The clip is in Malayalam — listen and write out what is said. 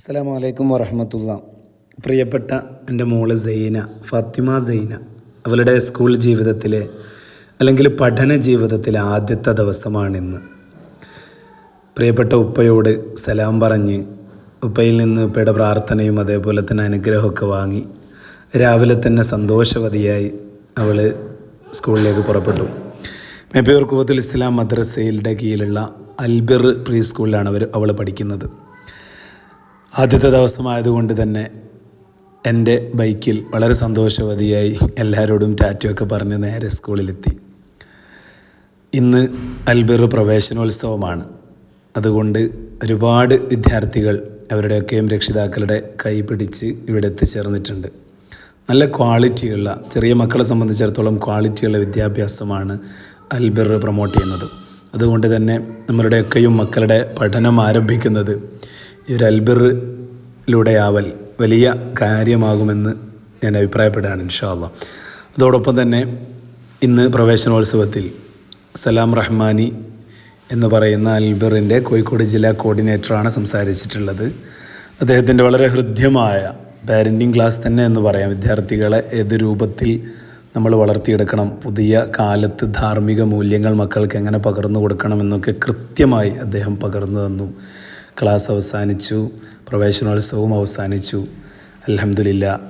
അസ്സലാമു അലൈക്കും പ്രിയപ്പെട്ട എന്റെ മോൾ സൈന ഫാത്തിമ സൈന അവളുടെ സ്കൂൾ ജീവിതത്തിലെ അല്ലെങ്കിൽ പഠന ജീവിതത്തിലെ ആദ്യത്തെ ദിവസമാണിന്ന്. പ്രിയപ്പെട്ട ഉപ്പയോട് സലാം പറഞ്ഞ് ഉപ്പയിൽ നിന്ന് ഉപ്പയുടെ പ്രാർത്ഥനയും അതേപോലെ തന്നെ അനുഗ്രഹമൊക്കെ വാങ്ങി രാവിലെ തന്നെ സന്തോഷവതിയായി അവൾ സ്കൂളിലേക്ക് പുറപ്പെട്ടു. മേപ്പയൂർ കുവത്തുൽ ഇസ്ലാം മദ്രസയുടെ കീഴിലുള്ള അൽബിർ പ്രീ സ്കൂളിലാണ് അവർ അവൾ പഠിക്കുന്നത്. ആദ്യത്തെ ദിവസമായതുകൊണ്ട് തന്നെ എന്റെ ബൈക്കിൽ വളരെ സന്തോഷവതിയായി എല്ലാവരോടും ടാറ്റയൊക്കെ പറഞ്ഞ് നേരെ സ്കൂളിലെത്തി. ഇന്ന് അൽബിർ പ്രവേശനോത്സവമാണ്. അതുകൊണ്ട് ഒരുപാട് വിദ്യാർത്ഥികൾ അവരുടെയൊക്കെയും രക്ഷിതാക്കളുടെ കൈ പിടിച്ച് ഇവിടെ എത്തിച്ചേർന്നിട്ടുണ്ട് നല്ല ക്വാളിറ്റിയുള്ള ചെറിയ മക്കളെ സംബന്ധിച്ചിടത്തോളം ക്വാളിറ്റിയുള്ള വിദ്യാഭ്യാസമാണ് അൽബിർ പ്രൊമോട്ട് ചെയ്യുന്നത്. അതുകൊണ്ട് തന്നെ നമ്മളുടെയൊക്കെയും മക്കളുടെ പഠനം ആരംഭിക്കുന്നത് ഈ ഒരു അൽബിറിലൂടെയാവൽ വലിയ കാര്യമാകുമെന്ന് ഞാൻ അഭിപ്രായപ്പെടുകയാണ് ഇൻഷാല്ല അതോടൊപ്പം തന്നെ ഇന്ന് പ്രവേശനോത്സവത്തിൽ സലാം റഹ്മാനി എന്ന് പറയുന്ന അൽബിറിന്റെ കോഴിക്കോട് ജില്ലാ കോർഡിനേറ്ററാണ് സംസാരിച്ചിട്ടുള്ളത്. അദ്ദേഹത്തിന്റെ വളരെ ഹൃദ്യമായ പാരന്റിങ് ക്ലാസ് തന്നെ എന്ന് പറയാം. വിദ്യാർത്ഥികളെ ഏത് രൂപത്തിൽ നമ്മൾ വളർത്തിയെടുക്കണം പുതിയ കാലത്ത് ധാർമ്മിക മൂല്യങ്ങൾ മക്കൾക്ക് എങ്ങനെ പകർന്നു കൊടുക്കണം എന്നൊക്കെ കൃത്യമായി അദ്ദേഹം പകർന്നു തന്നു. ക്ലാസ് അവസാനിച്ചു. പ്രവേശനോത്സവവും അവസാനിച്ചു. അലഹമില്ല